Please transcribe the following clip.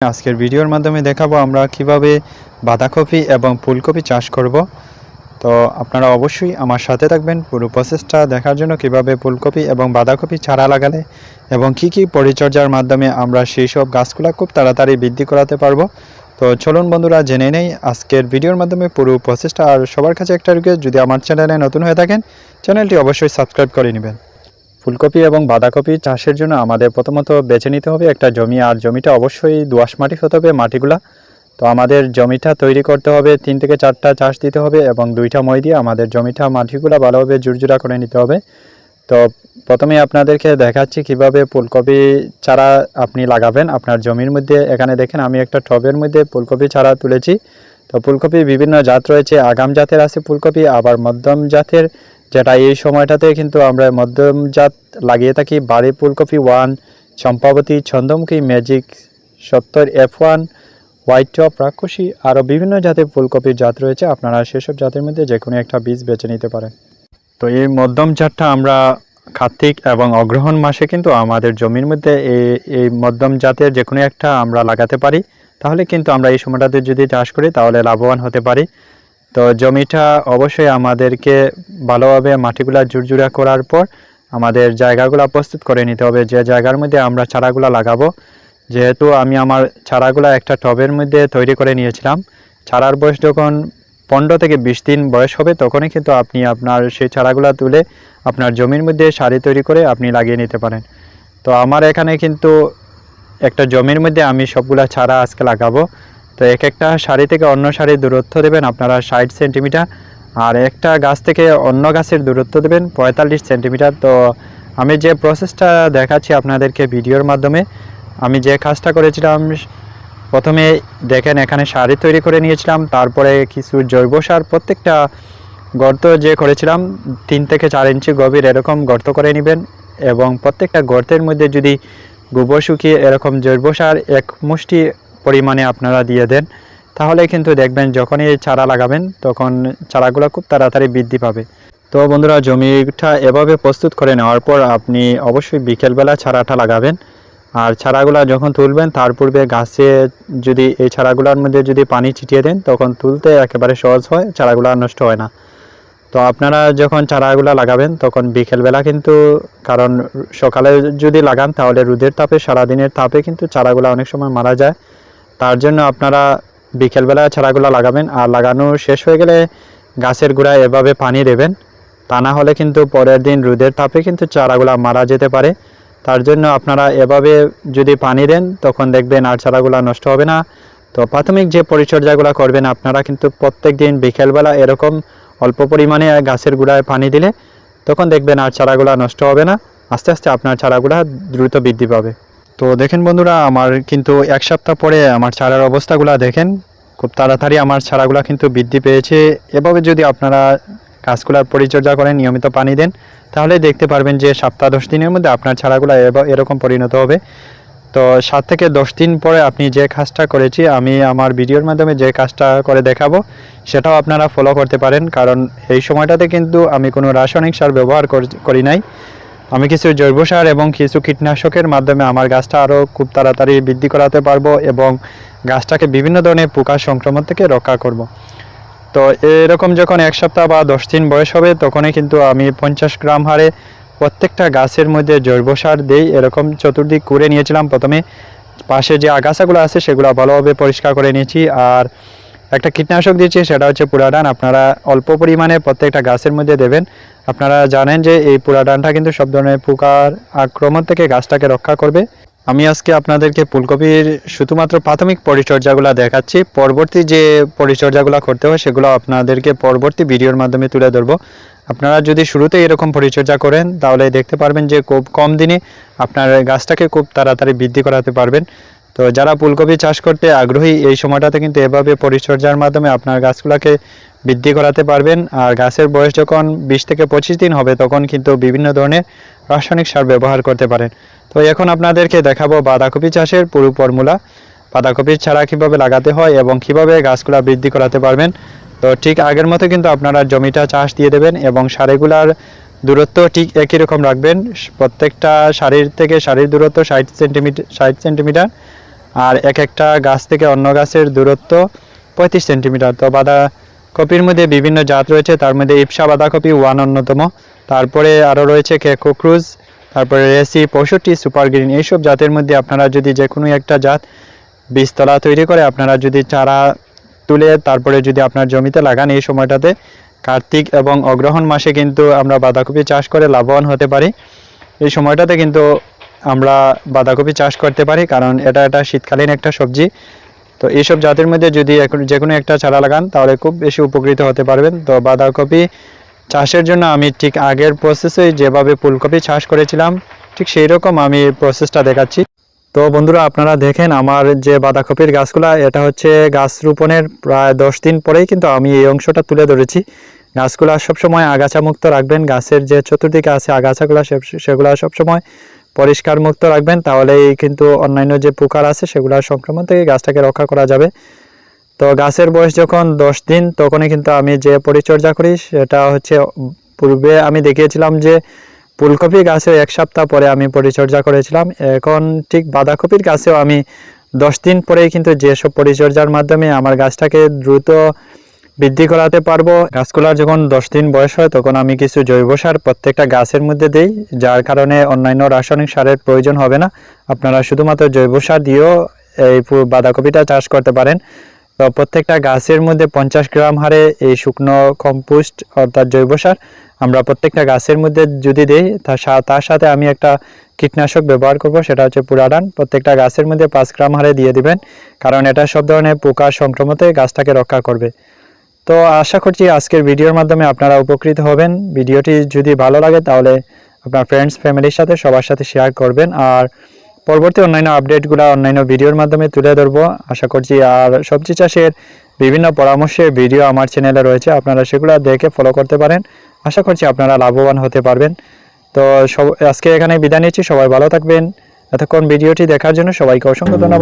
আজকের ভিডিওর মাধ্যমে দেখাবো আমরা কীভাবে বাঁধাকপি এবং ফুলকপি চাষ করব। তো আপনারা অবশ্যই আমার সাথে থাকবেন পুরো প্রসেসটা দেখার জন্য কীভাবে ফুলকপি এবং বাঁধাকপি চারা লাগালে এবং কি কি পরিচর্যার মাধ্যমে আমরা সেই সব গাছগুলো খুব তাড়াতাড়ি বৃদ্ধি করাতে পারব। তো চলুন বন্ধুরা, জেনে নেই আজকের ভিডিওর মাধ্যমে পুরো প্রসেসটা আর সবার কাছে একটা রিকোয়েস্ট যদি আমার চ্যানেলে নতুন হয়ে থাকেন চ্যানেলটি অবশ্যই সাবস্ক্রাইব করে নেবেন। ফুলকপি এবং বাঁধাকপি চাষের জন্য আমাদের প্রথমত বেছে নিতে হবে একটা জমি, আর জমিটা অবশ্যই দোআঁশ মাটি হতে হবে মাটিগুলা। তো আমাদের জমিটা তৈরি করতে হবে, তিন থেকে চারটা চাষ দিতে হবে এবং দুইটা মই দিয়ে আমাদের জমিটা মাটিগুলা ভালোভাবে জুরজুরা করে নিতে হবে। তো প্রথমে আপনাদেরকে দেখাচ্ছি কীভাবে ফুলকপি চারা আপনি লাগাবেন। আপনার জমির মধ্যে, এখানে দেখেন আমি একটা টবের মধ্যে ফুলকপি চারা তুলেছি। তো ফুলকপি বিভিন্ন জাত রয়েছে, আগাম জাতের আছে ফুলকপি, আবার মধ্যম জাতের যেটা এই সময়টাতে কিন্তু আমরা মধ্যম জাত লাগিয়ে থাকি। বাড়ি ফুলকপি ওয়ান চম্পাবতী ছন্দমুখী ম্যাজিক সত্তর এফ ওয়ান হোয়াইট টপ রাক্ষসী আরও বিভিন্ন জাতের ফুলকপির জাত রয়েছে। আপনারা সেসব জাতের মধ্যে যে কোনো একটা বীজ বেছে নিতে পারেন। তো এই মধ্যম জাতটা আমরা কার্তিক এবং অগ্রহণ মাসে কিন্তু আমাদের জমির মধ্যে এই এই মধ্যম জাতের যে কোনো একটা আমরা লাগাতে পারি। তাহলে কিন্তু আমরা এই সময়টাতে যদি চাষ করি, তাহলে লাভবান হতে পারি। তো জমিটা অবশ্যই আমাদেরকে ভালোভাবে মাটিগুলা জুরজুরা করার পর আমাদের জায়গাগুলো প্রস্তুত করে নিতে হবে। যে জায়গার মধ্যে আমরা চারাগুলা লাগাবো, যেহেতু আমি আমার চারাগুলা একটা টবের মধ্যে তৈরি করে নিয়েছিলাম। চারার বয়স যখন পনেরো থেকে বিশ দিন বয়স হবে, তখনই কিন্তু আপনি আপনার সেই চারাগুলা তুলে আপনার জমির মধ্যে সারি তৈরি করে আপনি লাগিয়ে নিতে পারেন। তো আমার এখানে কিন্তু একটা জমির মধ্যে আমি সবগুলা চারা আজকে লাগাবো। তো এক একটা শাড়ি থেকে অন্য সারির দূরত্ব দেবেন, আপনারা ষাট সেন্টিমিটার। আর একটা গাছ থেকে অন্য গাছের দূরত্ব দেবেন, পঁয়তাল্লিশ সেন্টিমিটার। তো আমি যে প্রসেসটা দেখাচ্ছি আপনাদেরকে ভিডিওর মাধ্যমে, আমি যে কাজটা করেছিলাম, প্রথমে দেখেন এখানে শাড়ি তৈরি করে নিয়েছিলাম, তারপরে কিছু জৈব সার, প্রত্যেকটা গর্ত যে করেছিলাম, তিন থেকে চার ইঞ্চি গভীর এরকম গর্ত করে নেবেন। এবং প্রত্যেকটা গর্তের মধ্যে যদি গোবর শুকিয়ে এরকম জৈব সার, এক মুষ্টি পরিমাণে আপনারা দিয়ে দেন, তাহলে কিন্তু দেখবেন যখনই চারা লাগাবেন, তখন চারাগুলো খুব তাড়াতাড়ি বৃদ্ধি পাবে। তো বন্ধুরা, জমিটা এভাবে প্রস্তুত করে নেওয়ার পর আপনি অবশ্যই বিকেলবেলা চারাটা লাগাবেন। আর চারাগুলা যখন তুলবেন, তার পূর্বে গাছে যদি এই চারাগুলোর মধ্যে যদি পানি ছিটিয়ে দেন, তখন তুলতে একেবারে সহজ হয়, চারাগুলো নষ্ট হয় না। তো আপনারা যখন চারাগুলো লাগাবেন, তখন বিকেলবেলা কিন্তু, কারণ সকালে যদি লাগান, তাহলে রোদের তাপে, সারাদিনের তাপে কিন্তু চারাগুলো অনেক সময় মারা যায়। তার জন্য আপনারা বিকেলবেলা চারাগুলো লাগাবেন। আর লাগানো শেষ হয়ে গেলে গাছের গোড়ায় এভাবে পানি দেবেন। তা না হলে কিন্তু পরের দিন রোদের তাপে কিন্তু চারাগুলো মারা যেতে পারে। তার জন্য আপনারা এভাবে যদি পানি দেন, তখন দেখবেন আর চারাগুলো নষ্ট হবে না। তো প্রাথমিক যে পরিচর্যাগুলো করবেন, আপনারা কিন্তু প্রত্যেক দিন বিকেলবেলা এরকম অল্প পরিমাণে গাছের গোড়ায় পানি দিলে, তখন দেখবেন আর চারাগুলো নষ্ট হবে না। আস্তে আস্তে আপনার চারাগুলো দ্রুত বৃদ্ধি পাবে। তো দেখেন বন্ধুরা, আমার কিন্তু এক সপ্তাহ পরে আমার চারার অবস্থাগুলো দেখেন। খুব তাড়াতাড়ি আমার চারাগুলো কিন্তু বৃদ্ধি পেয়েছে। এভাবে যদি আপনারা গাছগুলার পরিচর্যা করেন, নিয়মিত পানি দেন, তাহলে দেখতে পারবেন যে সপ্তাহ দশ দিনের মধ্যে আপনার চারাগুলো এরকম পরিণত হবে। তো সাত থেকে দশ দিন পরে আপনি যে কাজটা করেছি, আমি আমার ভিডিওর মাধ্যমে যে কাজটা করে দেখাবো, সেটাও আপনারা ফলো করতে পারেন। কারণ এই সময়টাতে কিন্তু আমি কোনো রাসায়নিক সার ব্যবহার করি নাই। আমি কিছু জৈব সার এবং কিছু কীটনাশকের মাধ্যমে আমার গাছটা আরও খুব তাড়াতাড়ি বৃদ্ধি করাতে পারব এবং গাছটাকে বিভিন্ন ধরনের পোকা সংক্রমণ থেকে রক্ষা করব। তো এরকম যখন এক সপ্তাহ বা দশ দিন বয়স হবে, তখনই কিন্তু আমি পঞ্চাশ গ্রাম হারে প্রত্যেকটা গাছের মধ্যে জৈব সার দিই। এরকম চতুর্দিক করে নিয়েছিলাম। প্রথমে পাশে যে আগাছাগুলো আছে, সেগুলো ভালোভাবে পরিষ্কার করে নিয়েছি। আর একটা কীটনাশক দিচ্ছি, সেটা হচ্ছে পুরাডান। আপনারা অল্প পরিমাণে প্রত্যেকটা গাছের মধ্যে দেবেন। আপনারা জানেন যে এই পুরাডানটা কিন্তু সব ধরনের পোকার আক্রমণ থেকে গাছটাকে রক্ষা করবে। আমি আজকে আপনাদেরকে ফুলকপির শুধুমাত্র প্রাথমিক পরিচর্যাগুলো দেখাচ্ছি। পরবর্তী যে পরিচর্যাগুলো করতে হয়, সেগুলো আপনাদেরকে পরবর্তী ভিডিওর মাধ্যমে তুলে ধরবো। আপনারা যদি শুরুতে এরকম পরিচর্যা করেন, তাহলে দেখতে পারবেন যে খুব কম দিনে আপনার গাছটাকে খুব তাড়াতাড়ি বৃদ্ধি করাতে পারবেন। তো যারা ফুলকপি চাষ করতে আগ্রহী, এই সময়টাতে কিন্তু এভাবে পরিচর্যার মাধ্যমে আপনার গাছগুলোকে বৃদ্ধি করাতে পারবেন। আর গাছের বয়স যখন বিশ থেকে পঁচিশ দিন হবে, তখন কিন্তু বিভিন্ন ধরনের রাসায়নিক সার ব্যবহার করতে পারেন। তো এখন আপনাদেরকে দেখাবো বাঁধাকপি চাষের পুরো ফর্মুলা। বাঁধাকপির ছাড়া কীভাবে লাগাতে হয় এবং কীভাবে গাছগুলা বৃদ্ধি করাতে পারবেন। তো ঠিক আগের মতো কিন্তু আপনারা জমিটা চাষ দিয়ে দেবেন এবং সারেগুলার দূরত্ব ঠিক একই রকম রাখবেন। প্রত্যেকটা সারির থেকে সারির দূরত্ব ষাট সেন্টিমিটার ষাট সেন্টিমিটার। আর এক একটা গাছ থেকে অন্য গাছের দূরত্ব পঁয়ত্রিশ সেন্টিমিটার। তো বাঁধাকপির মধ্যে বিভিন্ন জাত রয়েছে, তার মধ্যে ইপসা বাঁধাকপি ওয়ান অন্যতম। তারপরে আরও রয়েছে কেকো ক্রুজ, তারপরে রেসি, পঁয়ষট্টি, সুপার গ্রিন, এইসব জাতের মধ্যে আপনারা যদি যে কোনো একটা জাত বীজতলা তৈরি করে, আপনারা যদি চারা তুলে তারপরে যদি আপনার জমিতে লাগান, এই সময়টাতে কার্তিক এবং অগ্রহণ মাসে কিন্তু আমরা বাঁধাকপি চাষ করে লাভবান হতে পারি। এই সময়টাতে কিন্তু আমরা বাঁধাকপি চাষ করতে পারি, কারণ এটা একটা শীতকালীন একটা সবজি। তো এইসব জাতের মধ্যে যদি যে কোনো একটা চারা লাগান, তাহলে খুব বেশি উপকৃত হতে পারবেন। তো বাঁধাকপি চাষের জন্য আমি ঠিক আগের প্রসেসে যেভাবে ফুলকপি চাষ করেছিলাম, ঠিক সেই রকম আমি প্রসেসটা দেখাচ্ছি। তো বন্ধুরা, আপনারা দেখেন আমার যে বাঁধাকপির গাছগুলা, এটা হচ্ছে গাছ রোপণের প্রায় দশ দিন পরেই কিন্তু আমি এই অংশটা তুলে ধরেছি। গাছগুলা সবসময় আগাছা মুক্ত রাখবেন, গাছের যে চতুর্দিকে আছে আগাছাগুলা সেগুলা সবসময় পরিষ্কার মুক্ত রাখবেন, তাহলেই কিন্তু অন্যান্য যে পোকার আছে সেগুলোর সংক্রমণ থেকে গাছটাকে রক্ষা করা যাবে। তো গাছের বয়স যখন দশ দিন, তখনই কিন্তু আমি যে পরিচর্যা করি সেটা হচ্ছে, পূর্বে আমি দেখিয়েছিলাম যে ফুলকপি গাছে এক সপ্তাহ পরে আমি পরিচর্যা করেছিলাম। এখন ঠিক বাঁধাকপির গাছেও আমি দশ দিন পরেই কিন্তু যেসব পরিচর্যার মাধ্যমে আমার গাছটাকে দ্রুত বৃদ্ধি করাতে পারব। গাছগুলার যখন দশ দিন বয়স হয়, তখন আমি কিছু জৈব সার প্রত্যেকটা গাছের মধ্যে দেই, যার কারণে অন্যান্য রাসায়নিক সারের প্রয়োজন হবে না। আপনারা শুধুমাত্র জৈব সার দিয়েও এই বাঁধাকপিটা চাষ করতে পারেন। তো প্রত্যেকটা গাছের মধ্যে পঞ্চাশ গ্রাম হারে এই শুকনো কম্পোস্ট অর্থাৎ জৈব সার আমরা প্রত্যেকটা গাছের মধ্যে যদি দিই তার সাথে আমি একটা কীটনাশক ব্যবহার করব, সেটা হচ্ছে পুরাডান। প্রত্যেকটা গাছের মধ্যে পাঁচ গ্রাম হারে দিয়ে দিবেন, কারণ এটা সব ধরনের পোকা সংক্রমণ থেকে গাছটাকে রক্ষা করবে। তো আশা করছি আজকের ভিডিওর মাধ্যমে আপনারা উপকৃত হবেন। ভিডিওটি যদি ভালো লাগে তাহলে আপনার ফ্রেন্ডস ফ্যামিলির সাথে সবার সাথে শেয়ার করবেন। আর পরবর্তী অন্যান্য আপডেটগুলো অন্যান্য ভিডিওর মাধ্যমে তুলে ধরবো। আশা করছি আর সবজি চাষের বিভিন্ন পরামর্শের ভিডিও আমার চ্যানেলে রয়েছে। আপনারা সেগুলো দেখে ফলো করতে পারেন। আশা করছি আপনারা লাভবান হতে পারবেন। তো সব আজকে এখানে বিদায় নিচ্ছি। সবাই ভালো থাকবেন। এতক্ষণ ভিডিওটি দেখার জন্য সবাইকে অসংখ্য ধন্যবাদ।